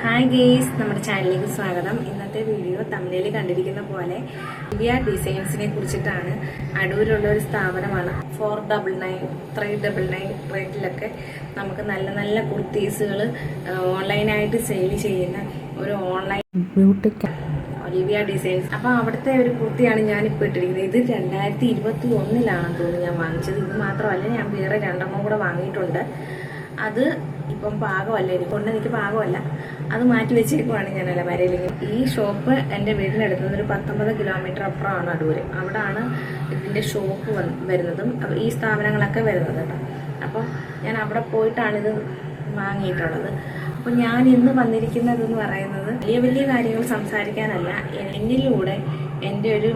Hi guys നമ്മുടെ ചാനലിലേക്ക് സ്വാഗതം. ഇന്നത്തെ വീഡിയോ തമിഴിൽ കണ്ടിരിക്കുന്ന പോലെ ദിവ്യ ഡിസൈൻസിനെ കുറിച്ചിട്ടാണ്. അടൂരുള്ള ഒരു സ്ഥാപനമാണ്. Four double nine three double nine റേറ്റിലൊക്കെ നമുക്ക് നല്ല നല്ല കുർത്തീസുകൾ ഓൺലൈനായിട്ട് സെയിൽ ചെയ്യുന്ന ഒരു ഓൺലൈൻ ബ്യൂട്ടിക്ക് ഒലിവിയ ഡിസൈൻസ് അപ്പോൾ അവിടുത്തെ ഒരു കുർത്തിയാണ് ഞാനിപ്പോൾ ഇട്ടിരിക്കുന്നത്. ഇത് രണ്ടായിരത്തി ഇരുപത്തി ഒന്നിലാണെന്ന് തോന്നുന്നു ഞാൻ വാങ്ങിച്ചത്. ഇത് മാത്രമല്ല ഞാൻ വേറെ രണ്ടെണ്ണം കൂടെ വാങ്ങിയിട്ടുണ്ട്. അത് ഇപ്പം പാകമല്ല. എനിക്ക് എനിക്ക് പാകമല്ല. അത് മാറ്റി വെച്ചേക്കുവാണ് ഞാൻ അലമാരയിലേക്ക് ഈ ഷോപ്പ് എന്റെ വീടിനടുത്ത് ഒരു പത്തൊമ്പത് കിലോമീറ്റർ അപ്പുറമാണ് അടൂര്. അവിടാണ് ഇതിന്റെ ഷോപ്പ് വരുന്നതും ഈ സ്ഥാപനങ്ങളൊക്കെ വരുന്നത് കേട്ടോ. അപ്പോൾ ഞാൻ അവിടെ പോയിട്ടാണ് ഇത് വാങ്ങിയിട്ടുള്ളത്. അപ്പോൾ ഞാൻ ഇന്ന് വന്നിരിക്കുന്നത് എന്ന് പറയുന്നത് വലിയ വലിയ കാര്യങ്ങൾ സംസാരിക്കാനല്ല എന്നിലൂടെ എന്റെ ഒരു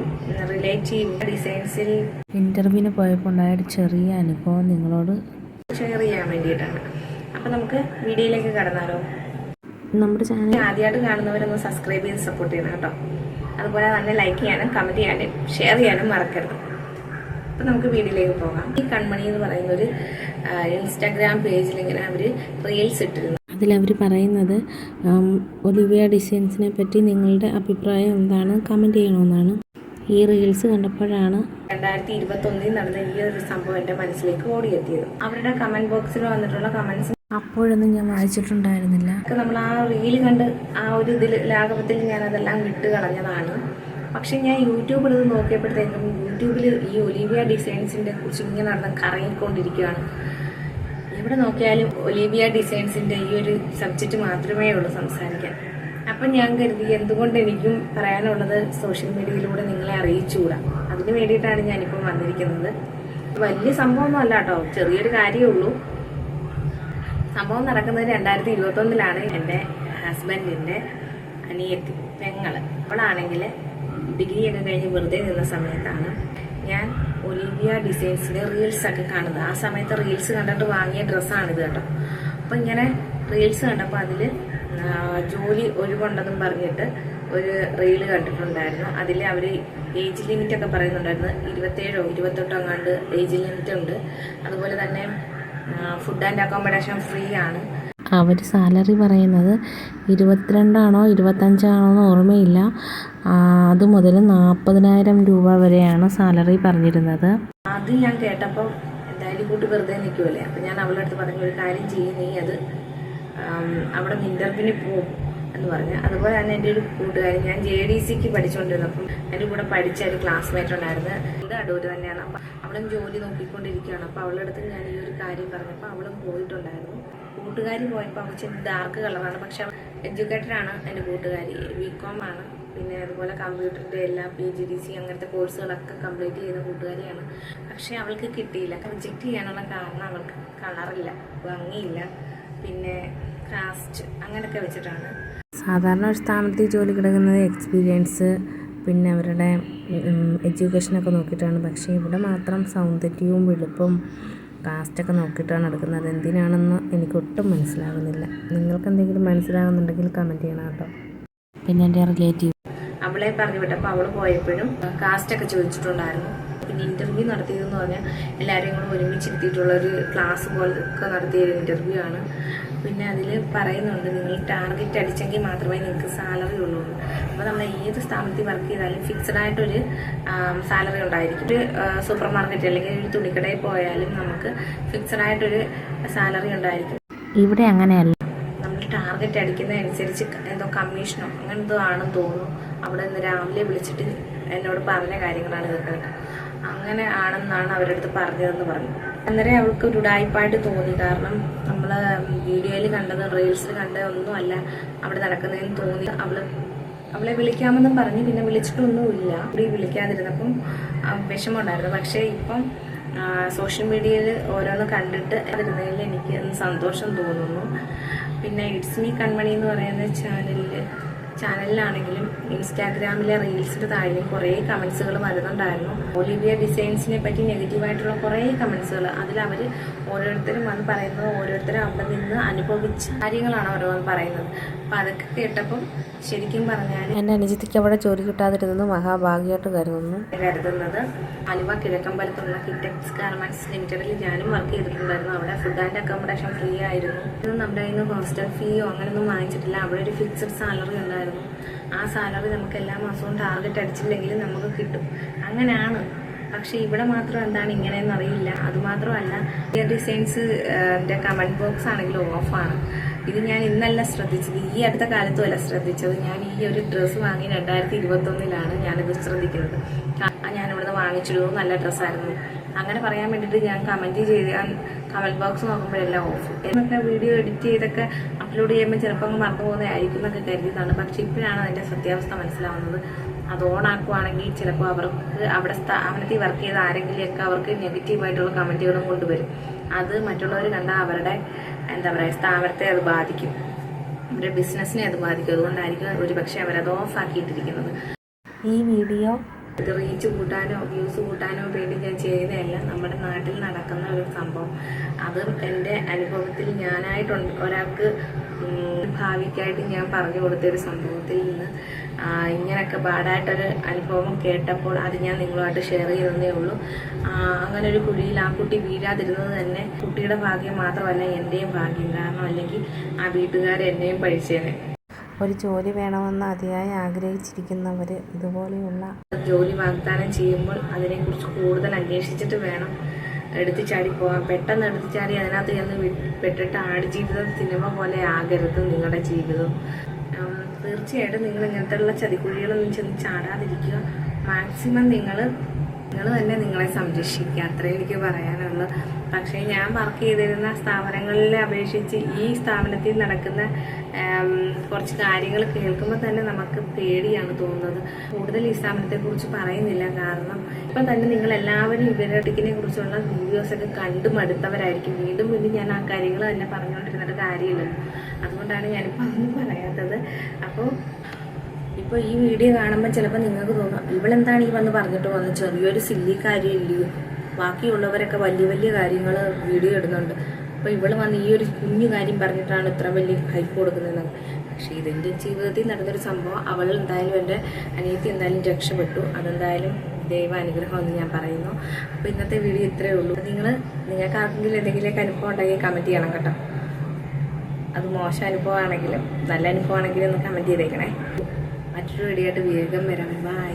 റിലേറ്റീവ് ഡിസൈൻസിൽ ഇന്റർവ്യൂവിന് പോയപ്പോൾ ഉണ്ടായ ഒരു ചെറിയ അനുഭവം നിങ്ങളോട് ഷെയർ ചെയ്യാൻ വേണ്ടിയിട്ടാണ്. അപ്പോൾ നമുക്ക് വീഡിയോയിലേക്ക് കടന്നാലോ? നമ്മുടെ ചാനൽ ആദ്യമായിട്ട് കാണുന്നവരൊന്ന് സബ്സ്ക്രൈബ് ചെയ്ത് സപ്പോർട്ട് ചെയ്യണം കേട്ടോ. അതുപോലെ തന്നെ ലൈക്ക് ചെയ്യാനും കമന്റ് ചെയ്യാനും ഷെയർ ചെയ്യാനും മറക്കരുത്. അപ്പം നമുക്ക് വീഡിയോയിലേക്ക് പോകാം. ഈ കൺമണി എന്ന് പറയുന്ന ഒരു ഇൻസ്റ്റാഗ്രാം പേജിൽ ഇങ്ങനെ അവർ റീൽസ് ഇട്ടിരുന്നു. അതിലവർ പറയുന്നത് ഒലിവിയ ഡിസൈൻസിനെ പറ്റി നിങ്ങളുടെ അഭിപ്രായം എന്താണ്? കമന്റ് ചെയ്യണമെന്നാണ് ഈ റീൽസ് കണ്ടപ്പോഴാണ് രണ്ടായിരത്തി ഇരുപത്തി ഒന്നിൽ നടന്ന ഈ ഒരു സംഭവം എന്റെ മനസ്സിലേക്ക് ഓടിയെത്തിയത്. അവരുടെ കമന്റ് ബോക്സിൽ വന്നിട്ടുള്ള കമന്റ്സ് അപ്പോഴൊന്നും ഞാൻ വായിച്ചിട്ടുണ്ടായിരുന്നില്ല. നമ്മൾ ആ റീൽ കണ്ട് ആ ഒരു ഇതിൽ ലാഘവത്തിൽ ഞാൻ അതെല്ലാം വിട്ട് കളഞ്ഞതാണ്. പക്ഷെ ഞാൻ യൂട്യൂബിൽ ഇത് നോക്കിയപ്പോഴത്തേക്കും യൂട്യൂബിൽ ഈ ഒലിവിയ ഡിസൈൻസിന്റെ കുറിച്ച് ഇങ്ങനെ നടന്ന് കറങ്ങിക്കൊണ്ടിരിക്കുകയാണ് എവിടെ നോക്കിയാലും ഒലിവിയ ഡിസൈൻസിന്റെ ഈ ഒരു സബ്ജക്റ്റ് മാത്രമേ ഉള്ളൂ സംസാരിക്കാൻ. അപ്പം ഞാൻ കരുതി എന്തുകൊണ്ട് എനിക്കും പറയാനുള്ളത് സോഷ്യൽ മീഡിയയിലൂടെ നിങ്ങളെ അറിയിച്ചുകൂടാ? അതിന് വേണ്ടിയിട്ടാണ് ഞാനിപ്പം വന്നിരിക്കുന്നത്. വലിയ സംഭവമൊന്നും അല്ല കേട്ടോ. ചെറിയൊരു കാര്യമേ ഉള്ളൂ. സംഭവം നടക്കുന്നത് രണ്ടായിരത്തി ഇരുപത്തൊന്നിലാണ് എന്റെ ഹസ്ബൻഡിന്റെ അനിയത്തി പെങ്ങൾ. അവളാണെങ്കിൽ ഡിഗ്രി ഒക്കെ കഴിഞ്ഞ് വെറുതെ നിന്ന സമയത്താണ് ഞാൻ ഒലിവിയ ഡിസൈൻസിന്റെ റീൽസ് ഒക്കെ കാണുന്നത്. ആ സമയത്ത് റീൽസ് കണ്ടിട്ട് വാങ്ങിയ ഡ്രസ്സാണിത് കേട്ടോ. അപ്പം ഇങ്ങനെ റീൽസ് കണ്ടപ്പോൾ അതിൽ ജോലി ഒഴിവുണ്ടെന്നും പറഞ്ഞിട്ട് ഒരു റീൽ കണ്ടിട്ടുണ്ടായിരുന്നു. അതിൽ അവർ ഏജ് ലിമിറ്റൊക്കെ പറയുന്നുണ്ടായിരുന്നു. ഇരുപത്തേഴോ ഇരുപത്തെട്ടോ അങ്ങാണ്ട് ഏജ് ലിമിറ്റ് ഉണ്ട്. അതുപോലെ തന്നെ ഫുഡ് ആൻഡ് അക്കോമഡേഷൻ ഫ്രീ ആണ്. അവർ സാലറി പറയുന്നത് ഇരുപത്തിരണ്ടാണോ ഇരുപത്തഞ്ചാണോ എന്ന് ഓർമ്മയില്ല അത് മുതൽ നാൽപ്പതിനായിരം രൂപ വരെയാണ് സാലറി പറഞ്ഞിരുന്നത്. അത് ഞാൻ കേട്ടപ്പോൾ എന്തായാലും കൂട്ടി വെറുതെ നിൽക്കുമല്ലേ അപ്പം ഞാൻ അവളുടെ അടുത്ത് പറഞ്ഞു ഒരു കാര്യം ചെയ്യുന്നേ അത് അവിടെ നിന്ന് ഇന്റർവ്യൂവിന് പോകും എന്ന് പറഞ്ഞു. അതുപോലെ തന്നെ എന്റെ ഒരു കൂട്ടുകാരി ഞാൻ ജെ ഡി സിക്ക് പഠിച്ചുകൊണ്ടിരുന്നപ്പം എന്റെ കൂടെ പഠിച്ച ഒരു ക്ലാസ്മേറ്റ് ഉണ്ടായിരുന്നു. ഇത് അടൂര് തന്നെയാണ്. അപ്പം അവളും ജോലി നോക്കിക്കൊണ്ടിരിക്കുകയാണ്. അപ്പോൾ അവളുടെ അടുത്ത് ഞാൻ ഈ ഒരു കാര്യം പറഞ്ഞപ്പോൾ അവളും പോയിട്ടുണ്ടായിരുന്നു. കൂട്ടുകാരി പോയപ്പോൾ അവൾ ചെന്ന് ഡാർക്ക് കളറാണ് പക്ഷെ എഡ്യൂക്കേറ്റഡ് ആണ് എന്റെ കൂട്ടുകാരി. ബികോം ആണ്. പിന്നെ അതുപോലെ കമ്പ്യൂട്ടറിന്റെ എല്ലാ പി ജി ഡി സി അങ്ങനത്തെ കോഴ്സുകളൊക്കെ കംപ്ലീറ്റ് ചെയ്യുന്ന കൂട്ടുകാരിയാണ്. പക്ഷേ അവൾക്ക് കിട്ടിയില്ല. റിജക്റ്റ് ചെയ്യാനുള്ള കാരണം അവൾക്ക് കളറില്ല ഭംഗിയില്ല. പിന്നെ കാസ്റ്റ് അങ്ങനെയൊക്കെ വെച്ചിട്ടാണ്. സാധാരണ ഒരു സ്ഥാപനത്തിൽ ജോലി കിടക്കുന്നത് എക്സ്പീരിയൻസ് പിന്നെ അവരുടെ എഡ്യൂക്കേഷനൊക്കെ നോക്കിയിട്ടാണ്. പക്ഷേ ഇവിടെ മാത്രം സൗന്ദര്യവും വെളുപ്പും കാസ്റ്റൊക്കെ നോക്കിയിട്ടാണ് എടുക്കുന്നത് എന്തിനാണെന്ന് എനിക്കൊട്ടും മനസ്സിലാകുന്നില്ല. നിങ്ങൾക്ക് എന്തെങ്കിലും മനസ്സിലാകുന്നുണ്ടെങ്കിൽ കമന്റ് ചെയ്യണം കേട്ടോ. പിന്നെ എന്റെ റിലേറ്റീവ് അവളെ പറഞ്ഞു വിട്ടപ്പോൾ അവൾ പോയപ്പോഴും കാസ്റ്റൊക്കെ ചോദിച്ചിട്ടുണ്ടായിരുന്നു. പിന്നെ ഇന്റർവ്യൂ നടത്തിയതെന്ന് പറഞ്ഞാൽ എല്ലാവരെയും കൂടെ ഒരുമിച്ചിരുത്തിയിട്ടുള്ളൊരു ക്ലാസ് പോലൊക്കെ നടത്തിയ ഒരു ഇന്റർവ്യൂ ആണ്. പിന്നെ അതിൽ പറയുന്നുണ്ട് നിങ്ങൾ ടാർഗറ്റ് അടിച്ചെങ്കിൽ മാത്രമേ നിങ്ങൾക്ക് സാലറി ഉള്ളൂ അപ്പോൾ നമ്മൾ ഏത് സ്ഥാപനത്തിൽ വർക്ക് ചെയ്താലും ഫിക്സഡ് ആയിട്ടൊരു സാലറി ഉണ്ടായിരിക്കും. ഒരു സൂപ്പർ മാർക്കറ്റ് അല്ലെങ്കിൽ ഒരു തുണിക്കടയിൽ പോയാലും നമുക്ക് ഫിക്സഡ് ആയിട്ടൊരു സാലറി ഉണ്ടായിരിക്കും. ഇവിടെ അങ്ങനെയല്ല. നമ്മൾ ടാർഗറ്റ് അടിക്കുന്നതനുസരിച്ച് എന്തോ കമ്മീഷനോ അങ്ങനെ എന്തോ ആണെന്ന് തോന്നുന്നു. അവിടെ നിന്ന് രാവിലെ വിളിച്ചിട്ട് എന്നോട് പറഞ്ഞ കാര്യങ്ങളാണ് ഇതൊക്കെ. അങ്ങനെ ആണെന്നാണ് അവരുടെ അടുത്ത് പറഞ്ഞതെന്ന് പറഞ്ഞു. അന്നേരം അവൾക്ക് ഒരു ഉടായ്പായിട്ട് തോന്നി. കാരണം നമ്മൾ വീഡിയോയിൽ കണ്ടത് റീൽസിൽ കണ്ടത് ഒന്നുമല്ല അവിടെ നടക്കുന്നതെന്ന് തോന്നി. അവൾ അവളെ വിളിക്കാമെന്നും പറഞ്ഞ് പിന്നെ വിളിച്ചിട്ടൊന്നുമില്ല. ഇവിടെ വിളിക്കാതിരുന്നപ്പം വിഷമമുണ്ടായിരുന്നു. പക്ഷേ ഇപ്പം സോഷ്യൽ മീഡിയയിൽ ഓരോന്ന് കണ്ടിട്ട് അതിരുന്നതിൽ എനിക്ക് സന്തോഷം തോന്നുന്നു. പിന്നെ ഇറ്റ്സ് മീ കൺമണി എന്ന് പറയുന്ന ചാനലിൽ ചാനലിലാണെങ്കിലും ഇൻസ്റ്റാഗ്രാമിലെ റീൽസിന് താഴെ കുറേ കമൻസുകൾ വരുന്നുണ്ടായിരുന്നു. ഒലിവിയ ഡിസൈൻസിനെ പറ്റി നെഗറ്റീവായിട്ടുള്ള കുറേ കമൻസുകൾ അതിൽ അവർ ഓരോരുത്തരും വന്ന് പറയുന്നത് ഓരോരുത്തരും അവിടെ നിന്ന് അനുഭവിച്ച കാര്യങ്ങളാണ് ഓരോന്ന് പറയുന്നത്. അപ്പം അതൊക്കെ കേട്ടപ്പം ശരിക്കും പറഞ്ഞാൽ എന്റെ അനുജിത്തിക്ക് അവിടെ ജോലി കിട്ടാതിരുന്നത് മഹാഭാഗ്യമായിട്ട് കരുതുന്നു. കരുതുന്നത് ആലുവ കിഴക്കമ്പലത്തുള്ള കിറ്റക്സ് ഗാർമെന്റ്സ് ലിമിറ്റഡിൽ ഞാനും വർക്ക് ചെയ്തിട്ടുണ്ടായിരുന്നു. അവിടെ ഫുഡ് ആൻഡ് അക്കോമഡേഷൻ ഫ്രീ ആയിരുന്നു. ഇത് നമ്മുടെ കയ്യിൽ നിന്ന് ഹോസ്റ്റൽ ഫീയോ അങ്ങനെയൊന്നും വാങ്ങിച്ചിട്ടില്ല. അവിടെ ഒരു ഫിക്സഡ് സാലറി ഉണ്ടായിരുന്നു. ആ സാലറി നമുക്ക് എല്ലാ മാസവും ടാർഗറ്റ് അടിച്ചില്ലെങ്കിൽ നമുക്ക് കിട്ടും. അങ്ങനെയാണ്. പക്ഷേ ഇവിടെ മാത്രം എന്താണ് ഇങ്ങനെയെന്ന് അറിയില്ല. അതുമാത്രമല്ല ഇയർ ഡിസൈൻസ് എന്റെ കമന്റ് ബോക്സ് ആണെങ്കിലും ഓഫാണ് ഇത് ഞാൻ ഇന്നല്ല ശ്രദ്ധിച്ചത്. ഈ അടുത്ത കാലത്തും അല്ല ശ്രദ്ധിച്ചത്. ഞാൻ ഈ ഒരു ഡ്രസ്സ് വാങ്ങി രണ്ടായിരത്തി ഇരുപത്തൊന്നിലാണ് ഞാനിത് ശ്രദ്ധിക്കുന്നത്. ഞാനിവിടുന്ന് വാങ്ങിച്ചിടുന്നു നല്ല ഡ്രസ്സായിരുന്നു അങ്ങനെ പറയാൻ വേണ്ടിയിട്ട് ഞാൻ കമന്റ് ചെയ്ത് കമന്റ് ബോക്സ് നോക്കുമ്പോഴെല്ലാം ഓഫ് എന്നൊക്കെ വീഡിയോ എഡിറ്റ് ചെയ്തൊക്കെ അപ്ലോഡ് ചെയ്യുമ്പോൾ ചിലപ്പോൾ മറന്നു പോകുന്നതായിരിക്കും എന്നൊക്കെ കരുതിയതാണ്. പക്ഷേ ഇപ്പോഴാണ് അതിന്റെ സത്യാവസ്ഥ മനസ്സിലാവുന്നത്. അത് ഓൺ ഓണാക്കുവാണെങ്കിൽ ചിലപ്പോൾ അവർക്ക് അവിടെ സ്ഥാപനത്തിൽ വർക്ക് ചെയ്ത ആരെങ്കിലുമൊക്കെ അവർക്ക് നെഗറ്റീവായിട്ടുള്ള കമന്റുകളും കൊണ്ടുവരും. അത് മറ്റുള്ളവർ കണ്ടാൽ അവരുടെ എന്താ പറയുക സ്ഥാപനത്തെ അത് ബാധിക്കും. അവരുടെ ബിസിനസ്സിനെ അത് ബാധിക്കും. അതുകൊണ്ടായിരിക്കും ഒരു പക്ഷേ അവരത് ഓഫ് ആക്കിയിട്ടിരിക്കുന്നത്. ഈ വീഡിയോ ഇത് റീച്ച് കൂട്ടാനോ വ്യൂസ് കൂട്ടാനോ വേണ്ടി ഞാൻ ചെയ്യുന്നതല്ല. നമ്മുടെ നാട്ടിൽ നടക്കുന്ന ഒരു സംഭവം. അത് എന്റെ അനുഭവത്തിൽ ഞാനായിട്ടുണ്ട്. ഒരാൾക്ക് ഭാവിക്കായിട്ട് ഞാൻ പറഞ്ഞു കൊടുത്തൊരു സംഭവത്തിൽ നിന്ന് ഇങ്ങനെയൊക്കെ ബാഡായിട്ടൊരു അനുഭവം കേട്ടപ്പോൾ അത് ഞാൻ നിങ്ങളുമായിട്ട് ഷെയർ ചെയ്തതേ ഉള്ളൂ. അങ്ങനെ ഒരു കുഴിയിൽ ആ കുട്ടി വീഴാതിരുന്നത് തന്നെ കുട്ടിയുടെ ഭാഗ്യം മാത്രമല്ല എന്റെയും ഭാഗ്യം. കാരണം അല്ലെങ്കിൽ ആ വീട്ടുകാർ എന്നെയും പഴിച്ചേനെ ഒരു ജോലി വേണമെന്ന് അതിയായി ആഗ്രഹിച്ചിരിക്കുന്നവർ ഇതുപോലെയുള്ള ജോലി വാഗ്ദാനം ചെയ്യുമ്പോൾ അതിനെക്കുറിച്ച് കൂടുതൽ അന്വേഷിച്ചിട്ട് വേണം. എടുത്തു ചാടി പോകാം പെട്ടെന്ന് എടുത്തു ചാടി അതിനകത്ത് ചെന്ന് പെട്ടിട്ട് ആടുജീവിതം സിനിമ പോലെ ആകരുത് നിങ്ങളുടെ ജീവിതം. തീർച്ചയായിട്ടും നിങ്ങൾ ഇങ്ങനത്തെ ഉള്ള ചതിക്കുഴികളൊന്നും ചെന്ന് ചാടാതിരിക്കുക. മാക്സിമം നിങ്ങൾ നിങ്ങൾ തന്നെ നിങ്ങളെ സംരക്ഷിക്കുക. അത്രേ എനിക്ക് പറയാനുള്ളൂ. പക്ഷേ ഞാൻ വർക്ക് ചെയ്തിരുന്ന സ്ഥാപനങ്ങളിലെ അപേക്ഷിച്ച് ഈ സ്ഥാപനത്തിൽ നടക്കുന്ന കുറച്ച് കാര്യങ്ങൾ കേൾക്കുമ്പോൾ തന്നെ നമുക്ക് പേടിയാണ് തോന്നുന്നത്. കൂടുതൽ ഈ സ്ഥാപനത്തെക്കുറിച്ച് പറയുന്നില്ല. കാരണം ഇപ്പം തന്നെ നിങ്ങൾ എല്ലാവരും ഇവരുടെ കുറിച്ചുള്ള വീഡിയോസൊക്കെ കണ്ടു മടുത്തവരായിരിക്കും. വീണ്ടും വീണ്ടും ഞാൻ ആ കാര്യങ്ങൾ തന്നെ പറഞ്ഞുകൊണ്ടിരുന്നിട്ട് കാര്യമില്ലല്ലോ. അതുകൊണ്ടാണ് ഞാനിപ്പോൾ ഒന്നും പറയാത്തത്. അപ്പോൾ ഇപ്പോൾ ഈ വീഡിയോ കാണുമ്പോൾ ചിലപ്പോൾ നിങ്ങൾക്ക് തോന്നാം ഇവളെന്താണ് ഈ വന്ന് പറഞ്ഞിട്ട് വന്ന് ചെറിയൊരു സില്ലി കാര്യമില്ലയോ? ബാക്കിയുള്ളവരൊക്കെ വലിയ വലിയ കാര്യങ്ങൾ വീഡിയോ ഇടുന്നുണ്ട്. അപ്പോൾ ഇവൾ വന്ന് ഈ ഒരു കുഞ്ഞു കാര്യം പറഞ്ഞിട്ടാണ് ഇത്ര വലിയ ഹൈപ്പ് കൊടുക്കുന്നത് പക്ഷെ ഇതെന്റെ ജീവിതത്തിൽ നടന്നൊരു സംഭവം അവൾ എന്തായാലും എന്റെ അനിയത്തി എന്തായാലും രക്ഷപ്പെട്ടു. അതെന്തായാലും ദൈവ അനുഗ്രഹം എന്ന് ഞാൻ പറയുന്നു. അപ്പോൾ ഇന്നത്തെ വീഡിയോ ഇത്രയേ ഉള്ളൂ. നിങ്ങൾ നിങ്ങൾക്ക് ആർക്കെങ്കിലും എന്തെങ്കിലുമൊക്കെ അനുഭവം ഉണ്ടെങ്കിൽ കമന്റ് ചെയ്യണം കേട്ടോ. അത് മോശം അനുഭവമാണെങ്കിലും നല്ല അനുഭവമാണെങ്കിലും ഒന്ന് കമന്റ് ചെയ്തേക്കണേ. മറ്റൊരു റെഡിയായിട്ട് വേഗം വരാം. ബൈ